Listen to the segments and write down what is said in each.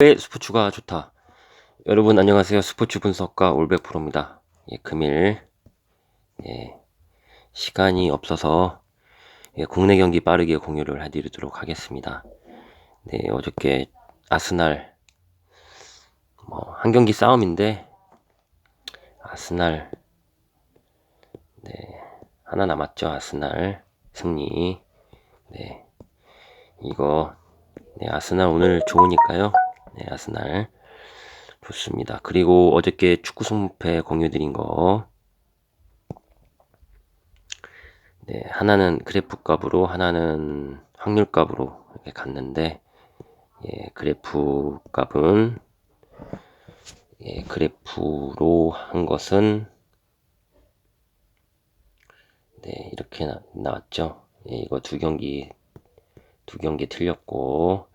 왜 스포츠가 좋다. 여러분 안녕하세요. 스포츠 분석가 올백 프로입니다. 예, 금일 예, 시간이 없어서 예, 국내 경기 빠르게 공유를 해드리도록 하겠습니다. 네, 어저께 아스날 뭐 한 경기 싸움인데 아스날 네, 하나 남았죠. 아스날 승리. 네. 이거 네, 아스날 오늘 좋으니까요. 네, 아스날 좋습니다. 그리고 어저께 축구 승무패 공유드린 거 네, 하나는 그래프 값으로 하나는 확률 값으로 이렇게 갔는데 예, 그래프 값은 예, 그래프로 한 것은 네, 이렇게 나, 나왔죠. 예, 이거 두 경기 두 경기 틀렸고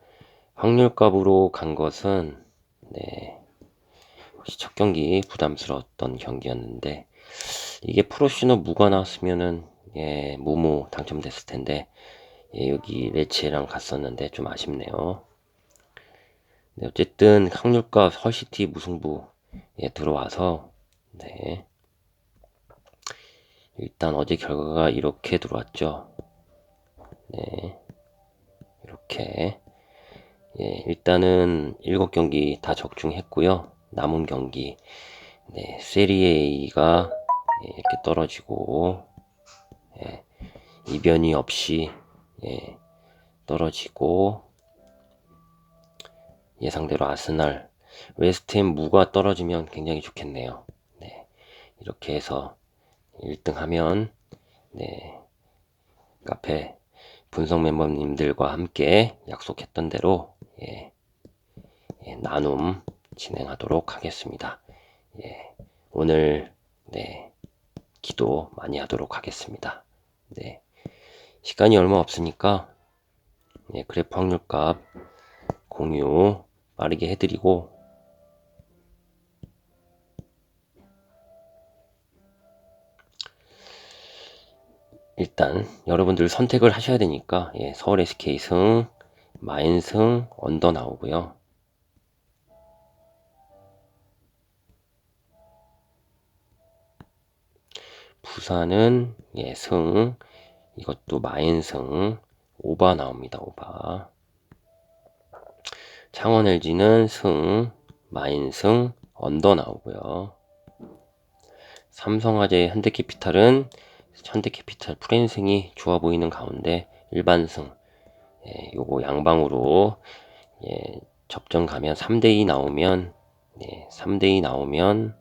확률값으로 간 것은 네 혹시 첫 경기 부담스러웠던 경기였는데 이게 프로시너 무가 나왔으면은 예 무무 당첨됐을 텐데 예, 여기 레치랑 갔었는데 좀 아쉽네요. 네, 어쨌든 확률값 헐시티 무승부 예, 들어와서 네 일단 어제 결과가 이렇게 들어왔죠. 네. 이렇게 예, 일단은 7경기 다 적중했고요. 남은 경기 네, 세리에가 예, 이렇게 떨어지고 예, 이변이 없이 예, 떨어지고 예상대로 아스날 웨스트햄 무가 떨어지면 굉장히 좋겠네요. 네, 이렇게 해서 1등 하면 네, 카페 분석 멤버님들과 함께 약속했던 대로 예, 예, 나눔 진행하도록 하겠습니다. 예, 오늘 네, 기도 많이 하도록 하겠습니다. 네, 시간이 얼마 없으니까 예, 그래프 확률값 공유 빠르게 해드리고 일단 여러분들 선택을 하셔야 되니까 예, 서울 SK 승, 마인 승, 언더 나오고요. 부산은 예, 승, 이것도 마인 승, 오바 나옵니다. 오바. 창원 LG는 승, 마인 승, 언더 나오고요. 삼성화재 현대캐피탈은 현대캐피탈 프랜승이 좋아 보이는 가운데 일반승 예, 요거 양방으로 예, 접전 가면 3대2 나오면 예, 3대2 나오면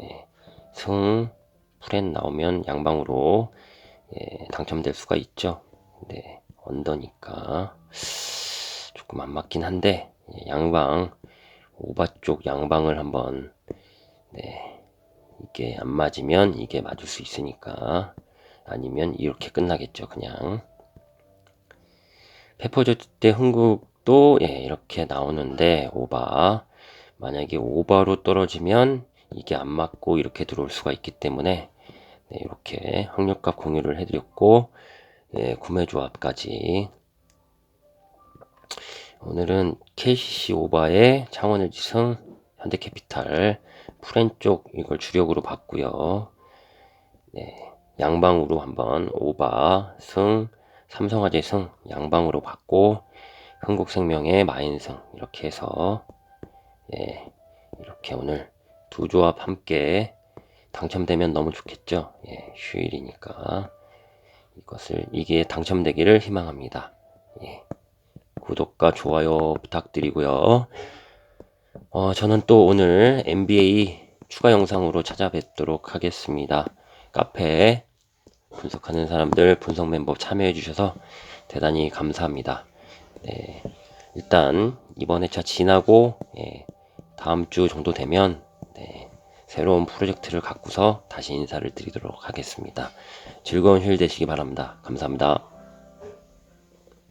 예, 승 프랜 나오면 양방으로 예, 당첨될 수가 있죠. 네, 언더니까 조금 안 맞긴 한데 예, 양방 오바 쪽 양방을 한번 네, 이게 안 맞으면 이게 맞을 수 있으니까 아니면 이렇게 끝나겠죠 그냥. 페퍼조트 때 흥국도 예, 이렇게 나오는데 오바. 만약에 오바로 떨어지면 이게 안 맞고 이렇게 들어올 수가 있기 때문에 네, 이렇게 확률값 공유를 해드렸고 예, 구매 조합까지. 오늘은 KCC 오바에 창원의 지승 현대캐피탈 프렌 쪽 이걸 주력으로 봤고요. 네, 양방으로 한번 오바 승 삼성화재 승 양방으로 받고 흥국생명의 마인승 이렇게 해서 예, 이렇게 오늘 두 조합 함께 당첨되면 너무 좋겠죠. 예, 휴일이니까 이것을 이게 당첨되기를 희망합니다. 예, 구독과 좋아요 부탁드리고요. 어, 저는 또 오늘 NBA 추가 영상으로 찾아뵙도록 하겠습니다. 카페 분석하는 사람들 분석 멤버 참여해 주셔서 대단히 감사합니다. 네, 일단 이번 회차 지나고 예, 다음 주 정도 되면 네, 새로운 프로젝트를 갖고서 다시 인사를 드리도록 하겠습니다. 즐거운 휴일 되시기 바랍니다. 감사합니다.